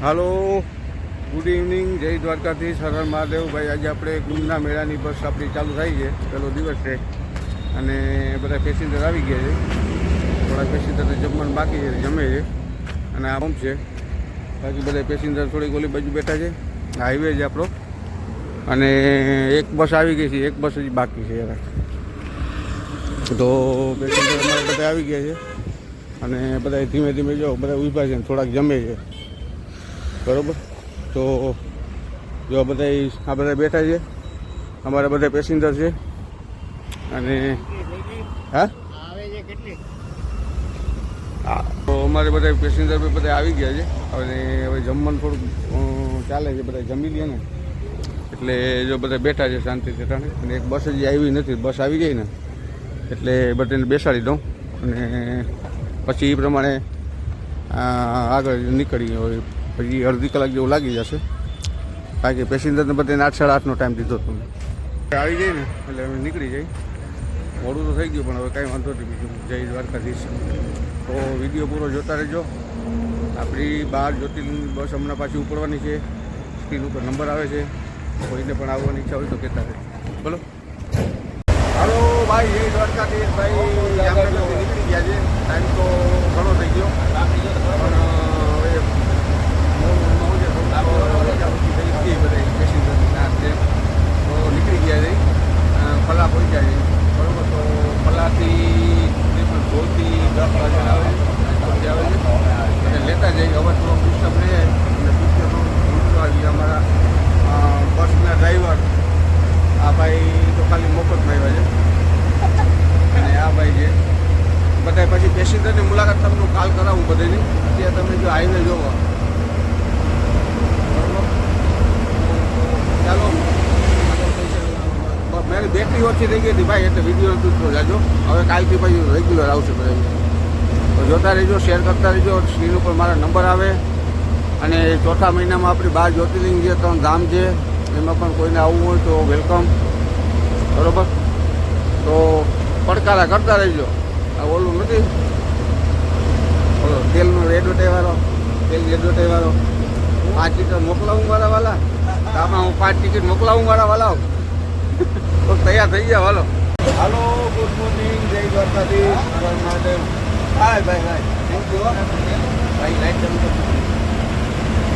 હાલો. Good evening જય દ્વારકાધીશ. સરળ મહાદેવભાઈ આજે આપણે ગુંજના મેળાની બસ આપણી ચાલુ થઈ છે. પહેલો દિવસ છે. અને બધા પેસેન્જર આવી ગયા છે. થોડા પેસેન્જર જમવાનું બાકી છે. જમે છે. અને આ પંપ છે. બાકી બધા પેસેન્જર થોડીક ઓલી બાજુ બેઠા છે. હાઈવે છે આપણો. અને એક બસ આવી ગઈ છે. એક બસ હજી બાકી છે યાર તો પેસેન્જર અમારે બધા આવી ગયા છે. અને બધા ધીમે ધીમે જો, બધા ઊભા છે થોડાક જમે છે. બરોબર? તો જો બધા આ બધા બેઠા છે. અમારા બધા પેસેન્જર છે. અને હા? તો અમારે બધા પેસેન્જર બધા આવી ગયા છે. અને હવે જમવાનું થોડુંક ચાલે છે. બધા જમી લે ને. એટલે જો બધા બેઠા છે શાંતિથી ટાણે અને એક બસ હજી આવી નથી. બસ આવી ગઈ ને. એટલે બધાને બેસાડી દઉં. અને પછી એ પ્રમાણે આગળ નીકળી હોય પછી અડધી કલાક જેવું લાગી જશે. કારણ કે પેસેન્જરને બધાને આઠ સાડા આઠનો ટાઈમ દીધો તમે. આવી જાય ને એટલે અમે નીકળી જાય. મોડું તો થઈ ગયું પણ હવે કાંઈ વાંધો નહીં. બીજું જય દ્વારકાધીશ. તો વીડિયો પૂરો જોતા રહેજો. આપણી બાર જ્યોતિર્લિંગ બસ હમણાં પાછી ઉપડવાની છે. સ્ક્રીન ઉપર નંબર આવે છે. કોઈને પણ આવવાની ઈચ્છા હોય તો કહેતા રહેજો. બોલો. હાલો ભાઈ જય દ્વારકાધીશ. ભાઈ નીકળી ગયા છે ટાઈમ તો ઘણો થઈ ગયો. પણ હવે મોડું નવ છે થોડું રજા ઓછી થઈ ગઈ બધા પેસેન્જરની નાશ છે તો નીકળી ગયા અ, ફલા પહોંચ્યા છે. બરોબર તો ફલાથી ધોલથી દસ વાગે આવે છે ધોલથી આવે છે. અને લેતા જઈએ. હવે થોડો સિસ્ટમ રહે. અને થોડું આવી અમારા બસના ડ્રાઈવર આ ભાઈ તો ખાલી મફતમાં આવ્યા છે. અને આ ભાઈ છે. બધા પછી પેસેન્જરની મુલાકાત તમને કાલ કરાવું બધાની. અત્યારે તમે જો હાઈવે જોવો બરોબર? ચાલો. મેં બેટરી ઓછી થઈ ગઈ હતી ભાઈ, એટલે વીડિયો નતું તો જાજો હવે કાલથી પછી રેગ્યુલર આવશે બધા તો જોતા રહેજો શેર કરતા રહેજો સ્ક્રીન ઉપર મારા નંબર આવે. અને ચોથા મહિનામાં આપણી બાર જ્યોતિર્લિંગ જે ત્રણ ધામ છે, એમાં પણ કોઈને આવવું હોય તો વેલકમ બરોબર? તો પડકારા કરતા રહેજો. આ ઓલું નથી. ઓલો તેલનો એડવર્ટાઈઝ વાળો, તેલ એડવર્ટાઈઝ વાળો. પાંચ લીટર મોકલાવું મારા વાલા? તો આમાં હું પાંચ ટિકિટ મોકલાવું મારા વાલા તો તૈયાર થઈ ગયા હાલો હાલો ગુડ મોર્નિંગ જય દ્વારકાધીશ. હર માટે હાય ભાઈ ભાઈ થેન્ક યુ ભાઈ લાઈટ ચાલુ.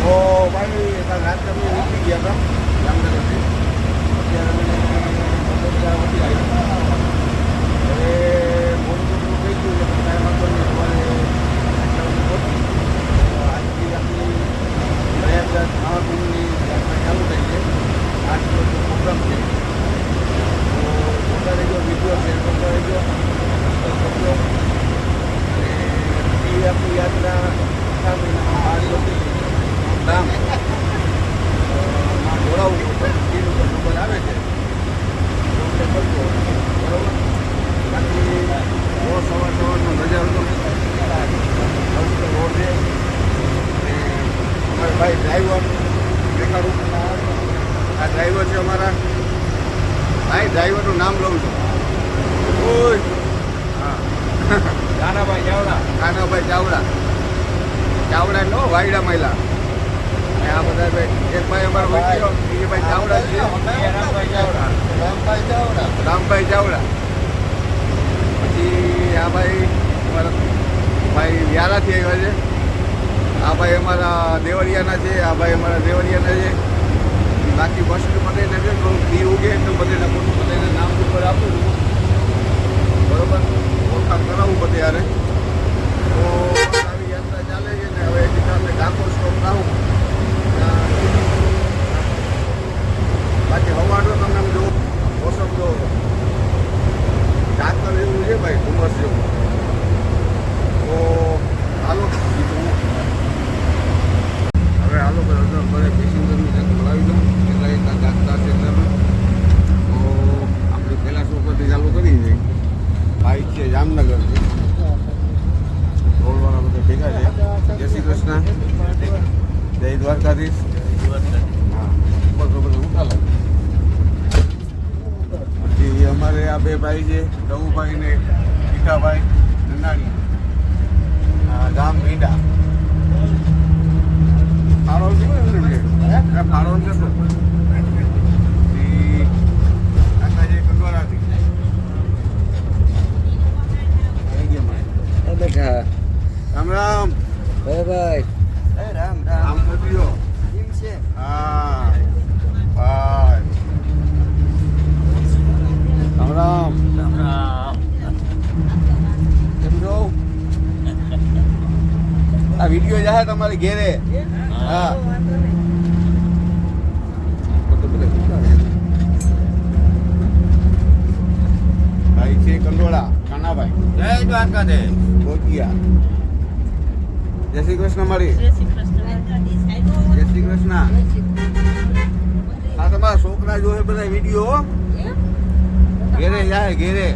તો ભાઈ કાલ રાત્રે અમે નીકળી ગયા હતા? જામનગરથી અત્યારે અમે આવ્યા. હવે મોડું થઈ ગયું? છે કાંઈ વાંધો નહીં અમારે આટલા વાગે પહોંચી. તો આજથી આપણી પ્રયાગરાજ મહાકુંભની યાત્રા ચાલુ થઈ છે આઠ દિવસનો પ્રોગ્રામ છે તો જોતા રહેજો વીડિયો શેર કરતા રહેજો સબસ્ક્રાઈબ કરજો અને એ આપણી યાત્રા આખા મહિનામાં બાર જ્યોતિર્લિંગ ધામમાં જોડાવવું હોય તો સ્ક્રીન ઉપર નંબર આવે છે તો કરજો બરોબર બાકી રોજ સવાર સવારનો મજા આવતો આવું તો રોડ છે અને અમારા ભાઈ ડ્રાઈવર દેખાડું આ ડ્રાઈવર છે અમારા ભાઈ ડ્રાઈવરનું નામ લઉં છું. ઓય. હા. દાનાભાઈ ચાવડા. કાનાભાઈ ચાવડા. ચાવડા નો વાયડા મહિલા. આ બધા ભાઈ એક ભાઈ અમારો વચ્ચે બીજી ભાઈ ચાવડા છે. રામભાઈ ચાવડા. રામભાઈ ચાવડા. રામભાઈ ચાવડા. પછી આ ભાઈ અમારા ભાઈ વ્યારાથી આવ્યા છે. આ ભાઈ અમારા દેવરિયાના છે આ ભાઈ અમારા દેવરિયાના છે. બાકી બસ બધાને છે તો દી ઉગે તો બધાને મોટું બધાને નામ ઉપર આપું. બરોબર? ઓળખાણ કરાવું બધે યારે તો આવી યાત્રા ચાલે છે ને હવે હજી આપણે ડાકોર સ્ટોપ આવું બાકી હવાડો તમે આમ જો મોસમ જો ઝાકર એવું છે ભાઈ ધુમ્મસ જેવું તો હાલો બીજું હું. હવે હાલો ભાઈ અંદર બધે પેસેન્જરની જગ્યા બોલાવી દઉં એટલા એક જાગતા છે એટલે અમે. તો આપણે પહેલા ચોપરથી ચાલુ કરી દઈએ ભાઈ છે જામનગર છે રોડવાળા બધા ભેગા છે જય શ્રી કૃષ્ણ જય દ્વારકાધીશ હા ઉપર તો બધું ઉઠાલો પછી અમારે આ બે ભાઈ છે દવુભાઈ ને ગીતાભાઈ નંદાણી. ગામ ભીંડા ફાળો છે કંડોરાથી બેઠા રામ રામ ભાઈ ભાઈ રામ છે રામ રામ. છો આ વીડિયો જાહે તમારે ઘેરે. હા. ભાઈ છે કંડોળા કાનાભાઈ. જય જય શ્રી કૃષ્ણ મારી. જય શ્રી કૃષ્ણ. આ તમારા છોકરા જોવે બધા વીડિયો ઘેરે જાય ઘેરે.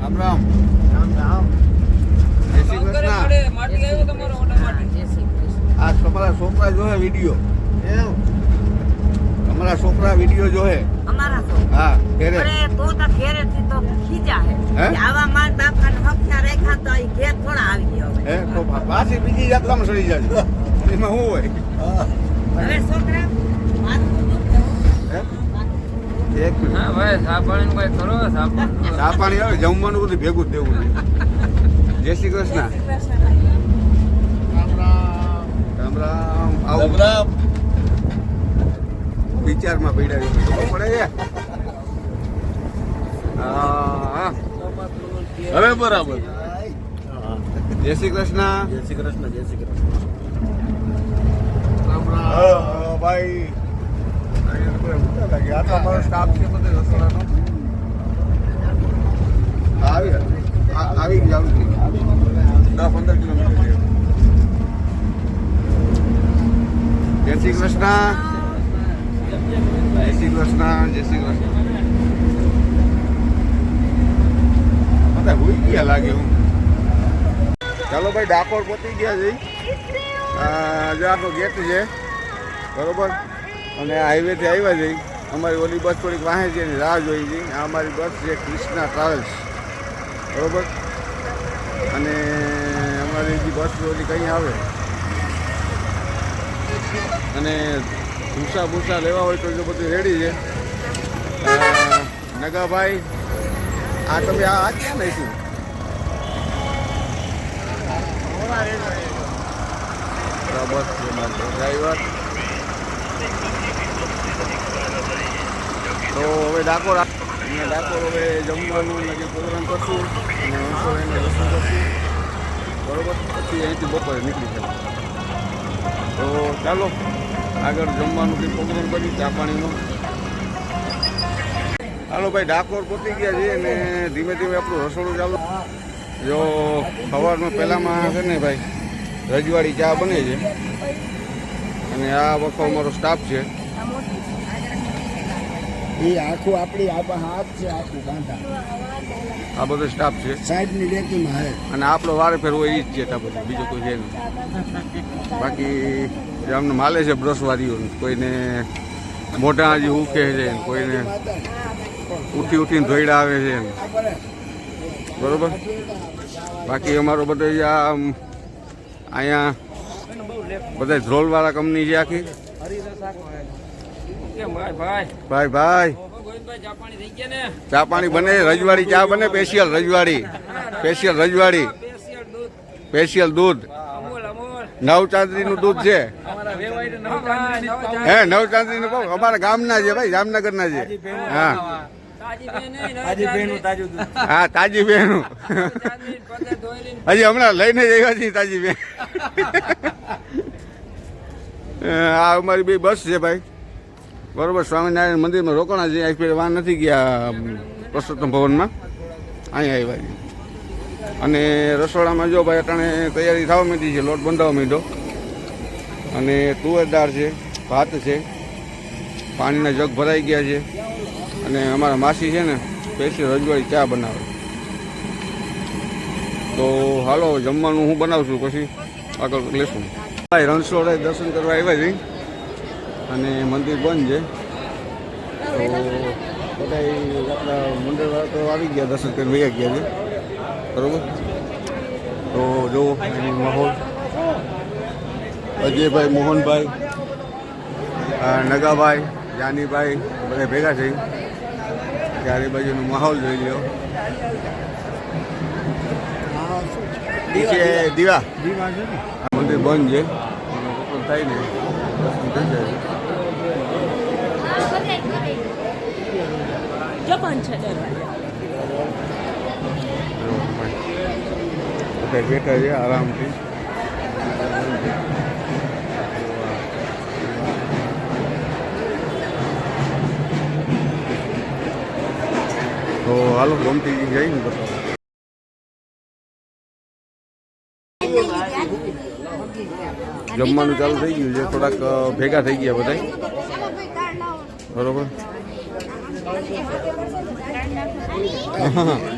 રામ રામ. રામ રામ. જય શ્રી કૃષ્ણ. આ તમારા છોકરા જોવે વીડિયો તમારા છોકરા વીડિયો જોવે હા ઘેરે. અરે તો તો ઘેરેથી તો ખીજા હે. હે? કે આવા માર બાપાને હખ્યા રાખ્યા તો ઈ ઘેર થોડા આવી ગયો હવે હે તો પાછી બીજી જાત્રામાં સડી જાય એમાં શું હોય? હવે છોકરા માથું દુખે હો. હે? માથું એક મિનિટ. હા ભાઈ સાપાણી કોઈ કરો સાપાણી ચા પાણી આવે જમવાનું બધું ભેગું જ દેવું છે. જય શ્રી કૃષ્ણ. જય શ્રી કૃષ્ણ. રામ રામ. રામ રામ આવું રામ. વિચારમાં પડ્યા. છે ખબર પડે છે? હા હવે બરાબર. જય શ્રી કૃષ્ણ. જય શ્રી કૃષ્ણ જય શ્રી કૃષ્ણ. રામ રામ. ભાઈ. અહીંયા બધા આ તો અમારો સ્ટાફ છે બધો રસોડાનો. આવી આવી જાવ દસ પંદર કિલોમીટર જય શ્રી કૃષ્ણ. જય શ્રી કૃષ્ણ જય શ્રી કૃષ્ણ. બધા હોઈ ગયા લાગે હું ચાલો ભાઈ, ડાકોર પહોંચી ગયા છે. જો આપણો ગેટ છે, બરોબર? અને હાઈવેથી આવ્યા છે. અમારી ઓલી બસ થોડીક વાહે છે એની રાહ જોઈ છે. આ અમારી બસ છે ક્રિષ્ના ટ્રાવેલ્સ બરોબર? અને અમારી જે બસ ઓલી કંઈ આવે? અને ભૂસા ભૂસા લેવા હોય તો જો બધું રેડી છે. નગાભાઈ આ તમે આ ક્યાં નાખ્યું મારો ડ્રાઈવર તો હવે ડાકોર આ- ડાકોર હવે જમવાનું નક્કી પ્રોગ્રામ કરશું, અને ઊંચો એને દર્શન કરશું. બરોબર? પછી અહીંથી બપોરે નીકળી જાય તો ચાલો, આગળ જમવાનું કંઈ પ્રોગ્રામ કરી ચા પાણીનો. હાલો ભાઈ ડાકોર પહોંચી ગયા છીએ અને ધીમે ધીમે આપણું રસોડું ચાલુ. જો સવારમાં પહેલામાં છે ને ભાઈ રજવાડી ચા બને છે. અને આ વખો અમારો સ્ટાફ છે. એ આખું આપણી આ હાથ છે આખું બાંધા આ બધો સ્ટાફ છે. હે. અને આપણો વારે ફેર હોય એ જ છે બધું બીજું કોઈ છે નહીં. બાકી જે અમને માલે છે બ્રશવારીઓ કોઈને મોઢા હજી ઉકે છે કોઈને ઉઠી ઉઠીને ધોઈડા આવે છે બરોબર? બાકી અમારો બધો આ અહીંયા બધા ધ્રોલવાળા કંપની છે આખી. ભાઈ ભાઈ. ને ચા પાણી બને, રજવાડી ચા બને સ્પેશિયલ રજવાડી. સ્પેશિયલ રજવાડી. સ્પેશિયલ દૂધ. નવ ચાંદડીનું દૂધ છે. હે નવ કહું અમારા ગામના છે ભાઈ, જામનગરના છે. હા. તાજી બેન તાજી બેન હા તાજી બેનું હજી હમણાં લઈને જ આવ્યા છીએ તાજી બેન આ અમારી બે બસ છે ભાઈ. બરોબર સ્વામિનારાયણ મંદિરમાં રોકાણા છે. અહીં પેલા વાન નથી ગયા પુરુષોત્તમ ભવનમાં. અહીંયા આવ્યા અને રસોડામાં જો ભાઈ અટાણે તૈયારી થવા માંડી છે લોટ બંધાવવા માંડ્યો. અને તુવેર દાળ છે ભાત છે. પાણીના જગ ભરાઈ ગયા છે. અને અમારા માસી છે ને સ્પેશિયલ રજવાડી ચા બનાવે. તો હાલો, જમવાનું હું બનાવું છું પછી આગળ લેશું. ભાઈ રણછોડે દર્શન કરવા આવ્યા છે. અને મંદિર બંધ છે. તો બધા આપણા મંદિરવાળા તો આવી ગયા દર્શન કરી વૈયા ગયા છે. બરોબર? તો જો માહોલ. અજયભાઈ, મોહનભાઈ નગાભાઈ જાનીભાઈ બધા ભેગા થઈ. ચારે બાજુનો માહોલ જોઈ લ્યો. નીચે દીવા. આ મંદિર બંધ છે. થાય ને. છે બેઠા છે આરામથી. તો હાલો ગમતી જઈ ને જમવાનું ચાલુ થઈ ગયું છે થોડાક ભેગા થઈ ગયા બધા બરોબર?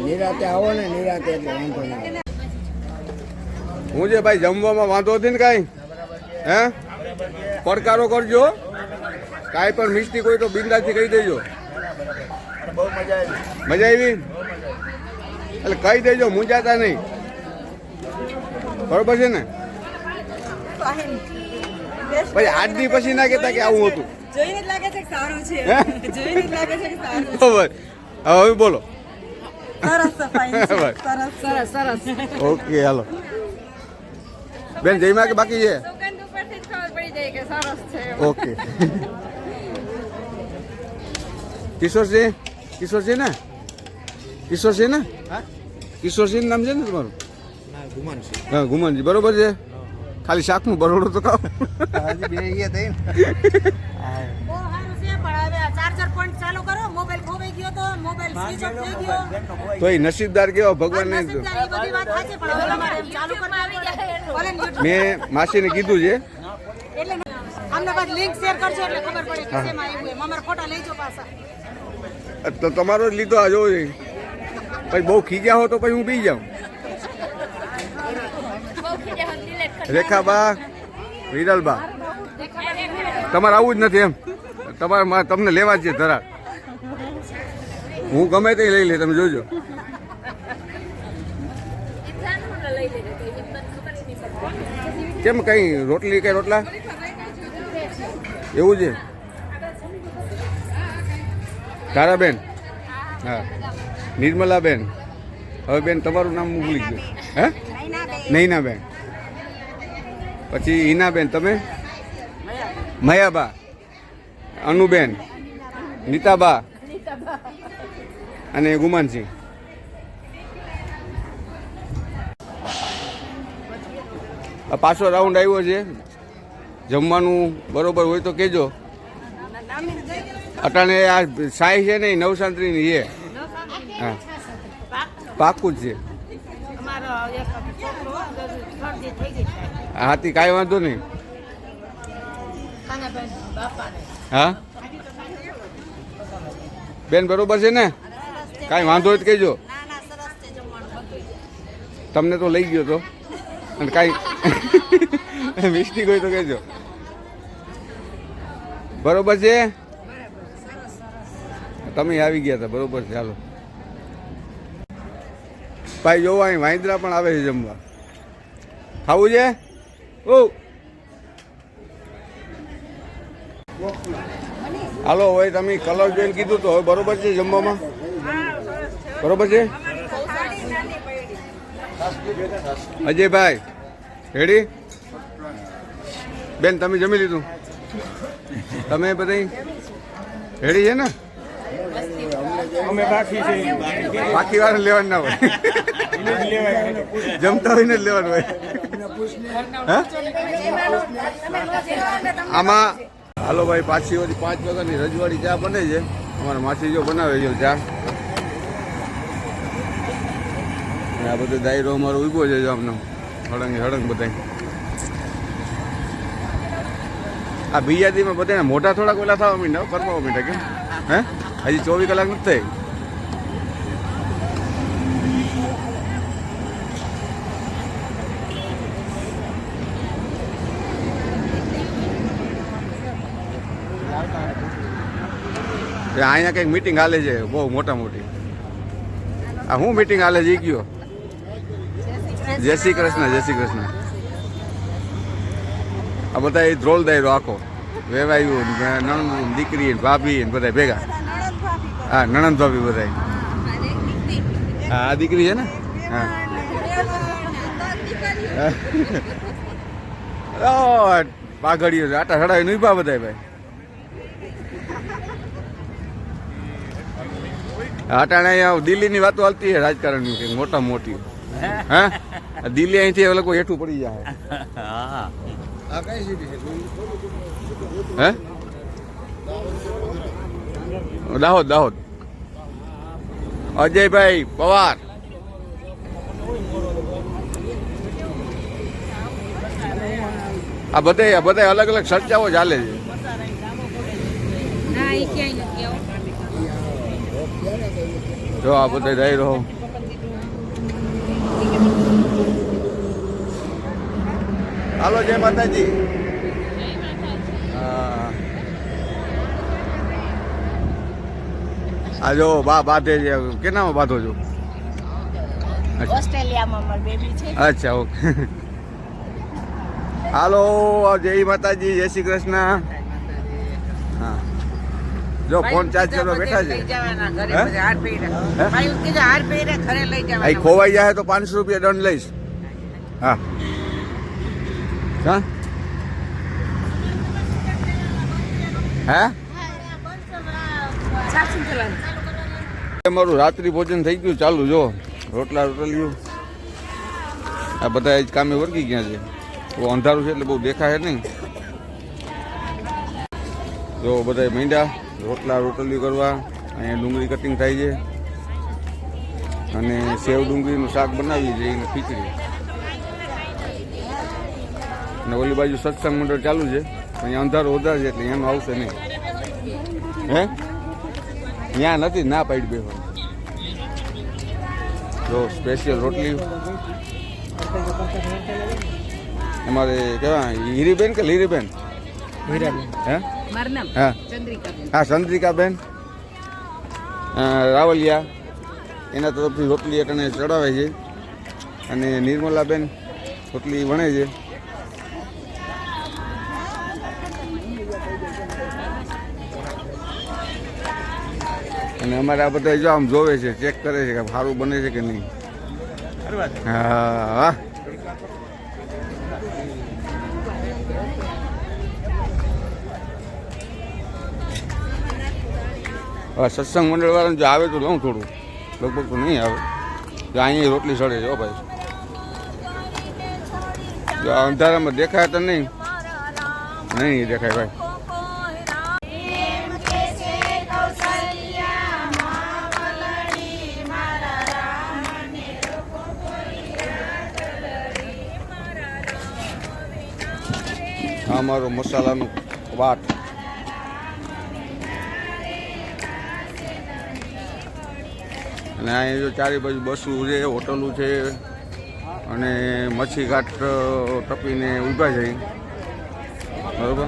નિરાતે આવો ને નિરાતે એટલે વાંધો નહીં. હું છે ભાઈ જમવામાં વાંધો હતી ને કાંઈ? હે? પડકારો કરજો. કાંઈ પણ મિસ્ટેક હોય તો બિંદાથી કહી દેજો. બહુ મજા આવી. મજા આવી? એટલે કહી દેજો મૂંઝાતા નહીં. બરોબર છે ને? પછી આઠ દી પછી ના કહેતા કે આવું હતું. જોઈને જ લાગે છે કે સારું છે. જોઈને જ લાગે છે કે સારું બરોબર. હવે બોલો. સરસ સફાઈ છે. બરાબર. સરસ. સરસ સરસ. Okay hello. બેન જઈમાં કે બાકી છે? સુગંધ ઉપરથી જ ખબર પડી જાય કે સરસ છે. ઓકે. કિશોરસિંહ કિશોરસિંહ ને કિશોરસિંહ ને કિશોરસિંહ નામ છે ને તમારું? હા ગુમાનજી. બરોબર છે? ખાલી શાકનું બરોડું તો ગયો તો મોબાઈલ થઈ તો એ નસીબદાર કેવો ભગવાન મેં માસીને કીધું છે. એટલે અમને લિંક શેર કરજો એટલે ખબર પડે કે શેમાં આવ્યું એમ. અમારા ફોટા લઈ જો પાછા. તો તમારો જ લીધો આ જોઈએ. પછી બહુ ખીજ્યા હો તો પછી હું પી જાઉં. રેખાબા, વિરલબા. તમારે આવું જ નથી એમ. તમારે તમને લેવા જ છે ધરા હું ગમે તે લઈ લે, તમે જોજો. કેમ કઈ રોટલી કઈ રોટલા? એવું છે? તારાબેન? હા. નિર્મલાબેન? હવે બેન તમારું નામ ભૂલી ગયો. હે? નૈનાબેન. પછી હિનાબેન તમે? મયાબા. અનુબેન. નીતાબા. અને ગુમાનસિંહ. આ પાછો રાઉન્ડ આવ્યો છે. જમવાનું બરોબર હોય તો કહેજો અટાણે આ સાઈ છે ને, એ નવસાંત્રીની છે. હા. પાકું જ છે. હાથી કાંઈ વાંધો નહીં. હા? બેન, બરોબર છે ને? કાંઈ વાંધો હોય તો કહેજો. તમને તો લઈ ગયો તો. અને કાંઈ મિસ્ટેક હોય તો કહેજો. બરોબર છે? તમે આવી ગયા હતા બરોબર ચાલો ભાઈ જોવો અહીં વાંદરા પણ આવે છે જમવા. ખાવું છે? ઓ હાલો, હવે તમે કલર જોઈને કીધું તો હવે બરોબર છે જમવામાં? બરોબર છે? અજયભાઈ રેડી બેન, તમે જમી લીધું? તમે બધા રેડી છે ને? અમે બાકી છે. બાકી વાર લેવાનું ના હોય. જમતા હોય ને લેવાનું હોય? આમાં, હાલો ભાઈ, પાછી ઓછી પાંચ વાગ્યાની રજવાડી ચા બને છે. અમારા માસી જો બનાવે છે ચા. આ બધો દાયરો અમારો ઊભો છે આમનો. હળંગ હળંગ બધા આ બીજાદીમાં બધાને મોટા થોડાક ઓલા થવા માંડ્યા કરવા માંડ્યા કેમ હે? હજી ચોવીસ કલાક નથી થઈ. અહીંયા કંઈક મિટિંગ હાલે છે, બહુ મોટા મોટી. આ હું મીટિંગ હાલે છે ગયો જય શ્રી કૃષ્ણ, જય શ્રી કૃષ્ણ. આ બધા ધ્રોલ દાયરો આખો. વેવાયું ને નણંદ દીકરી ભાભી બધા ભેગા. હા નણંદ ભાભી બધા હા આ દીકરી છે ને? હા. ઓ પાઘડીઓ છે. આટા સડાવી નહીં પા બધા ભાઈ અટાણે અહીંયા દિલ્હીની વાતો હાલતી છે રાજકારણની કંઈક મોટા મોટી. હે? દિલ્હી અહીંથી એ લોકો હેઠું પડી જાય. હે? દાહોદ દાહોદ. અજયભાઈ પવાર. આ બધે આ બધે અલગ અલગ ચર્ચાઓ ચાલે છે. જો આ બધે જઈ રહો. હાલો જય માતાજી. આ જો બા બાંધે છે કેનામાં બાંધો છો? ઓસ્ટ્રેલિયામાં મારી બેબી છે. અચ્છા ઓકે. હાલો જય માતાજી જય શ્રી કૃષ્ણ. હા. જો ફોન ચાર્જ કરવા બેઠા છે. અહીં ખોવાઈ જાય તો પાંચસો રૂપિયા દંડ લઈશ. હા. હા? હે? અમારું રાત્રિ ભોજન થઈ ગયું. ચાલુ જો, રોટલા રોટલીઓ. આ બધા જ કામે વર્ગી ગયા છે. બહુ અંધારું છે એટલે બહુ દેખાય નહીં. જો બધા મીંડા રોટલા રોટલી કરવા. અહીંયા ડુંગળી કટિંગ થાય છે. અને સેવ ડુંગળીનું શાક બનાવી છે એને ખીચડી. અને ઓલી બાજુ સત્સંગ મંડળ ચાલુ છે. અહીંયા અંધારું વધારે છે એટલે એનું આવશે નહીં. હે? ત્યાં નથી ના પાડી બેસવાનું જો સ્પેશિયલ રોટલી. અમારે કેવા હીરીબેન કે લીરીબેન? હે? મારું હા. ચંદ્રિકા હા ચંદ્રિકાબેન. રાવલિયા. એના તરફથી રોટલી અટાણે ચડાવે છે. અને નિર્મલાબેન રોટલી વણે છે. અને અમારે આ બધા જો આમ જોવે છે ચેક કરે છે કે સારું બને છે કે નહીં. હા હા. હવે સત્સંગ મંડળ વાળાને જો આવે તો લઉં થોડું. લગભગ તો નહીં આવે. જો અહીંયા રોટલી સડે છે ભાઈ. જો અંધારામાં દેખાય તો નહીં. નહીં દેખાય ભાઈ. આ મસાલાનો વાટ. અને અહીંયા જો ચારે બાજુ બસું છે હોટલું છે અને મચ્છી ઘાટ અ, ટપીને ઊભા છે. અહીં. બરોબર?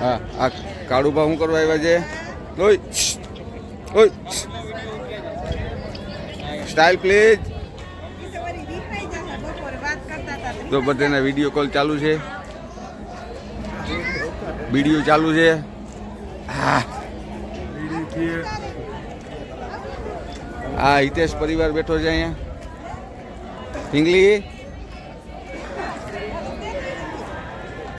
હા આ કાળુભા શું કરવા આવ્યા છે? લોહી લોહી સ્ટાઇલ પ્લીઝ તો બધાના વીડિયો કોલ ચાલુ છે. વીડિયો ચાલુ છે. હા. હિતેશ પરિવાર બેઠો છે અહીંયા. હિંગલી